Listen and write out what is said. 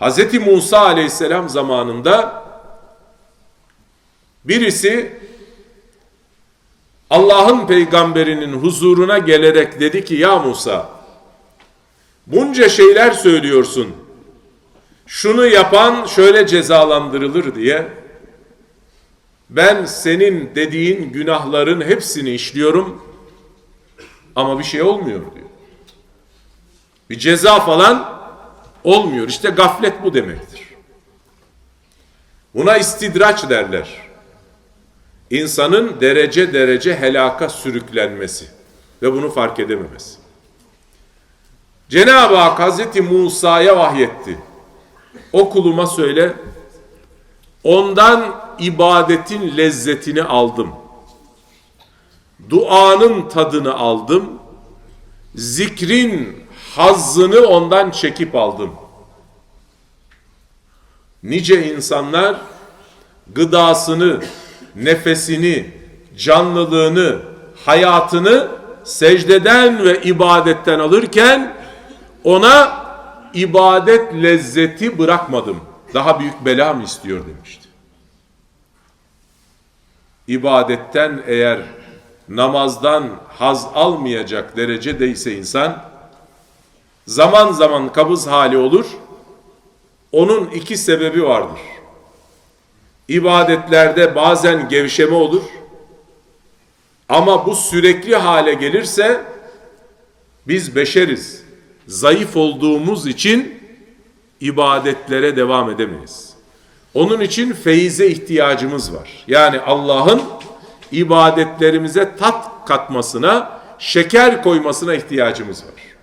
Hz. Musa aleyhisselam zamanında birisi Allah'ın peygamberinin huzuruna gelerek dedi ki ya Musa bunca şeyler söylüyorsun. Şunu yapan şöyle cezalandırılır diye ben senin dediğin günahların hepsini işliyorum ama bir şey olmuyor diyor. Bir ceza falan olmuyor. İşte gaflet bu demektir. Buna istidraç derler. İnsanın derece derece helaka sürüklenmesi ve bunu fark edememesi. Cenab-ı Hak Hazreti Musa'ya vahyetti. O kuluma söyle, ondan ibadetin lezzetini aldım. Duanın tadını aldım. Zikrin hazzını ondan çekip aldım. Nice insanlar gıdasını, nefesini, canlılığını, hayatını secdeden ve ibadetten alırken ona ibadet lezzeti bırakmadım. Daha büyük bela mı istiyor demişti. İbadetten eğer namazdan haz almayacak derecedeyse insan zaman zaman kabız hali olur. Onun iki sebebi vardır. İbadetlerde bazen gevşeme olur. Ama bu sürekli hale gelirse biz beşeriz. Zayıf olduğumuz için ibadetlere devam edemeyiz. Onun için feyize ihtiyacımız var. Yani Allah'ın ibadetlerimize tat katmasına, şeker koymasına ihtiyacımız var.